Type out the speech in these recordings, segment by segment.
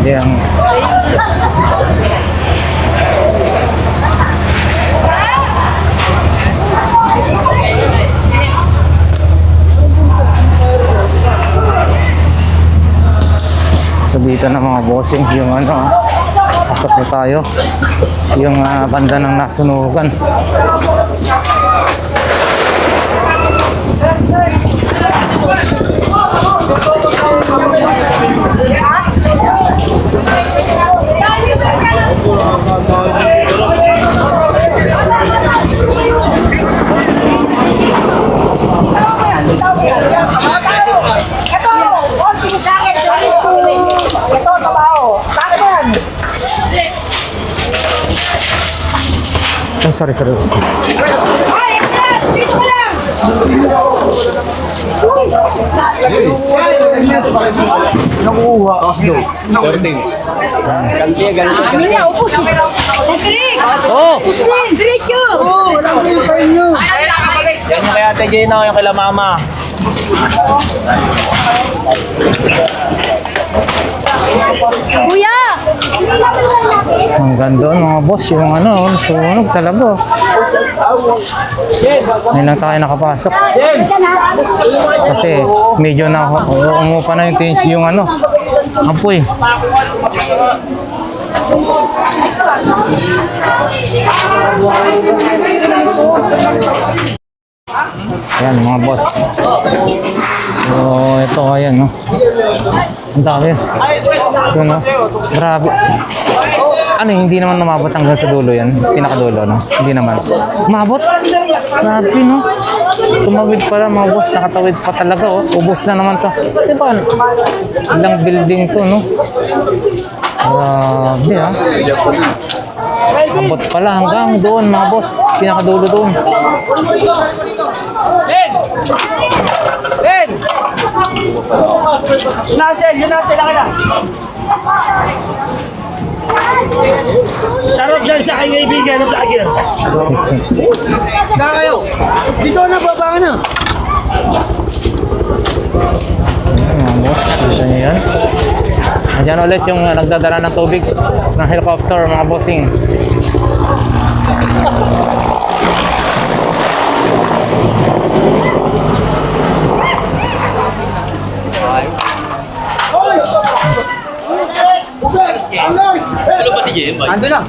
matindi ang sabitan ng mga bossing yung ano pasok na tayo. Yung ah, banda ng nasunugan. Ito, oh, sorry sorry Ay, yan! Dito ka lang! Ano niya, upo si... Si Trik! oh yun! Oo, wala ko sa inyo. Yan yung kay Ate Gina, yung kay Mama. Kuya! Ang ganda mga boss yung ano sunog talaga ngayon lang tayo nakapasok kasi medyo na umupa na yung, yung ano apoy Ayan mga boss. So ito ayan no. Ang dami. Yun no. Grabe. Ano hindi naman umabot hanggang sa dulo yan? Pinakadulo no? Hindi naman. Umabot? Grabe no. Tumawid pala mga boss. Nakatawid pa talaga oh. Ubos na naman to. Diba? Ilang building to no. Grabe ah. Abot pala hanggang doon mga boss. Pinakadulo doon. Nasel, yun Nasel, laki na. Sarap dyan sa aking kaibigan ng vlogger. Kaya kayo, dito na baba ka na. Ayan, boss, kita niyo yan. Andiyan ulit yung uh, nagdadala ng tubig ng helicopter, mga bossing. Ando na.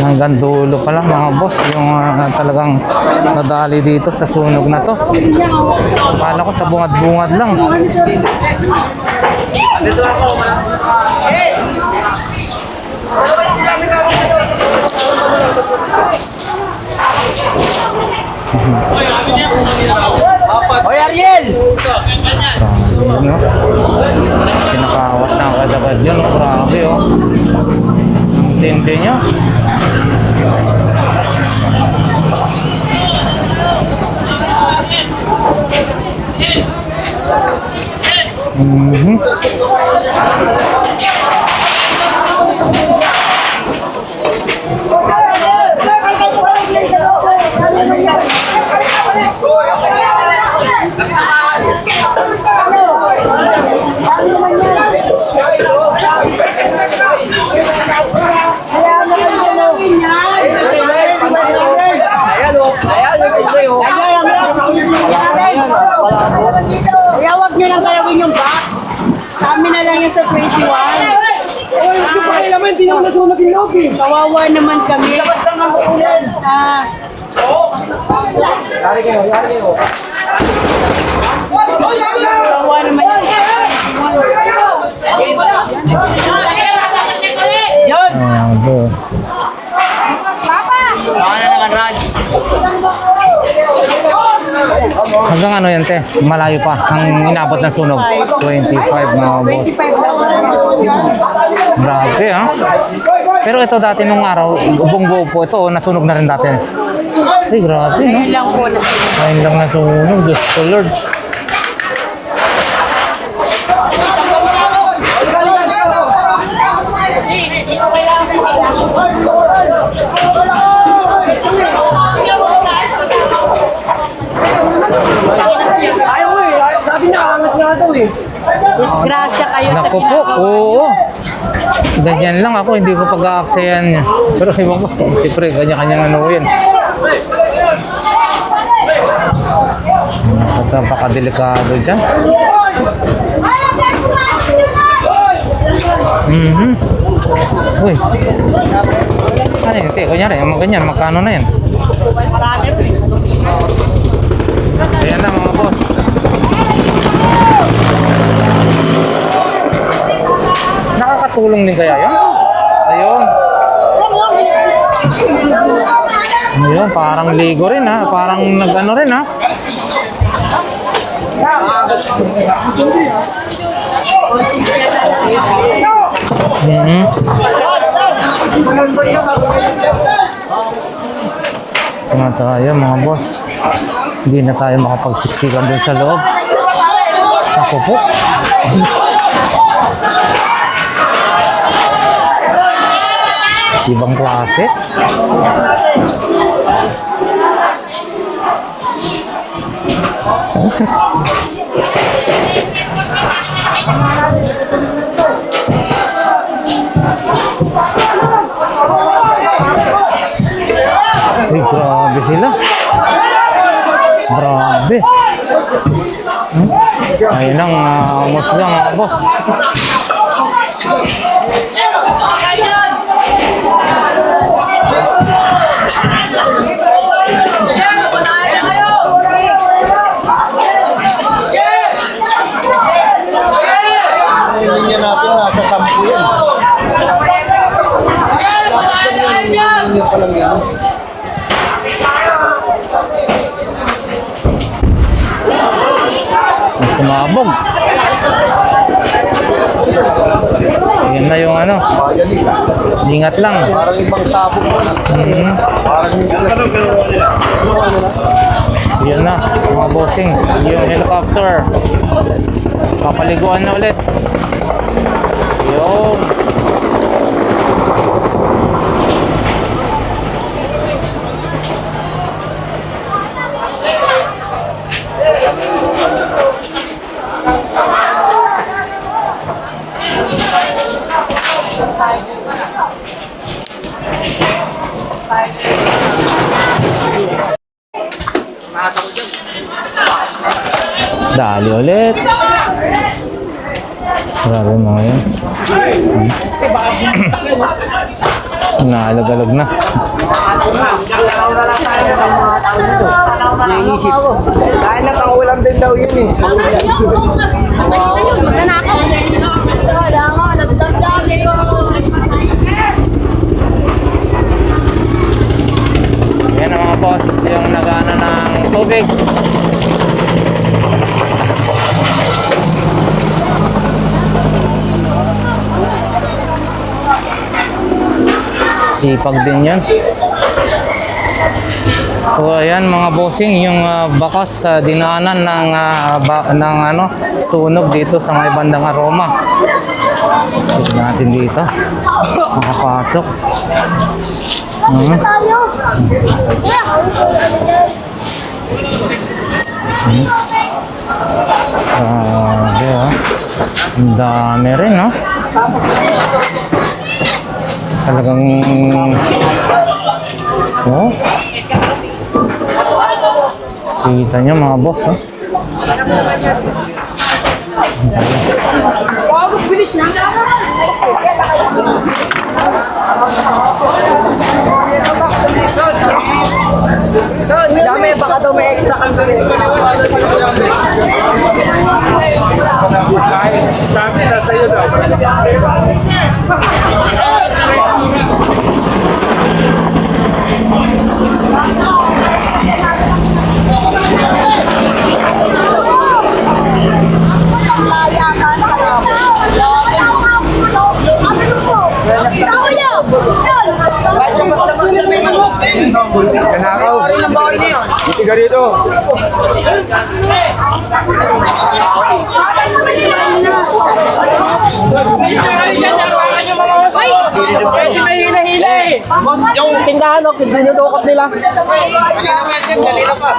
Hanggang dulo pa lang mga boss, yung uh, talagang nadali dito sa sunog na to. Akala ko sa bungad-bungad lang. Hoy Ariel! No? Pinakawat na agad-agad yun, no? Grabe, oh. Ang tindi niya. Mhm. Ayan o, ayan o, ayan o. Kaya huwag nyo nang galawin yung box. Kami na lang yung sa 21. Hindi pa kayo naman, hindi naman nasunog yung loob eh. Kawawa naman kami. Ah, Yari kayo, yari kayo. Kawawa naman. Ayan, bro. Baka na naman, Raj. Hanggang ano yan, te? Malayo pa. Ang inabot ng sunog. 25 mga boss. 25 lang. Grabe, ha? Pero ito dati nung araw, ubong buo po ito, nasunog na rin dati. Ay, grabe, no? Ngayon lang po na. Ngayon lang nasunog, Diyos ko Lord. Disgrasya kayo sa Naku po, ginagawa. oo. Ganyan lang ako, hindi ko pag-aaksayan niya. Pero iba ko, siyempre, kanya-kanyang ano yan. Napakadelikado dyan. Mhm. Uy. Ano yun? Kunyari, ganyan, magkano na yan? Ayan Nakakatulong din kaya yun? Ayun. Ayun, parang ligo rin ha. Parang nag-ano rin ha. Mhm. Tama tayo mga boss. Hindi na tayo makapagsiksikan dun sa loob. Ako po. Ibang klase. Uy, grabe sila. Grabe. Hmm? Ayun ang uh, musga mga boss. Linya pa lang yan. Ang sumabog. Yan na yung ano. Ingat lang. Parang ibang sabog na. Mhm. Parang Yan na, mga bossing. Yung helicopter. Papaliguan na ulit. Yun. Dali ulit. Grabe mga yan. Naalag-alag na. Kain na pang ulam din daw yun eh. Yan ang mga boss, yung nagana ng tubig. Sipag din yan. So ayan mga bossing, yung ah, bakas sa dinaanan ng, ah, ba- ng ano, sunog dito sa may bandang aroma. Tignan natin dito. Makapasok. Mhm. Grabe ah. Ang dami rin no? Talagang... Oh. Kita niyo mga boss oh. Dami, baka daw may extra kang Sabi na sa'yo daw. Kanakaw. Hindi ka rito. Kasi may hila-hila eh. Yung tindahan o, dinudukot nila. Kanina pa yan, kanina pa.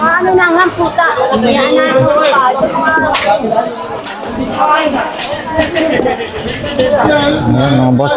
Ano na nga, puta. Yan na. Ayan mga boss.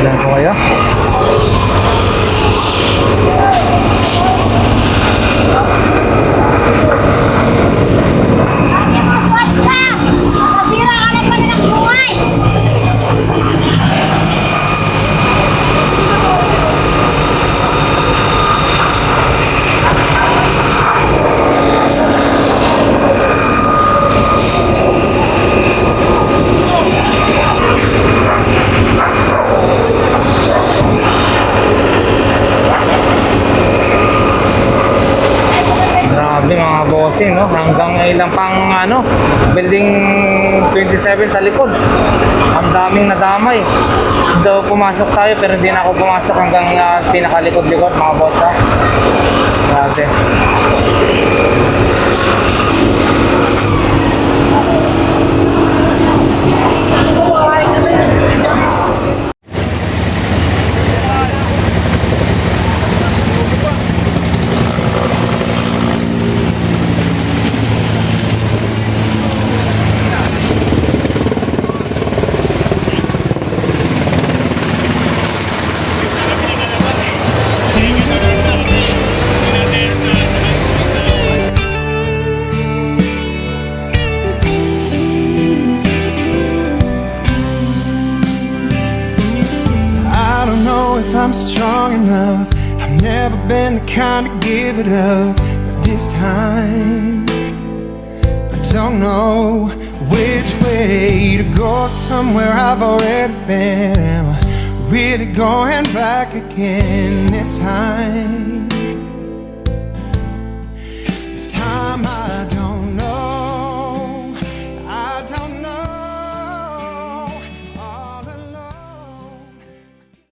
Alam ko kayo. Nasira ka na pala ng buhay. Grabe bossing, no? Hanggang ilang pang ano, building 27 sa likod. Ang daming nadamay. Daw pumasok tayo pero hindi na ako pumasok hanggang uh, pinakalikod-likod mga boss ha. Grabe. It up. This time, I don't know which way to go. Somewhere I've already been. Am I really going back again this time?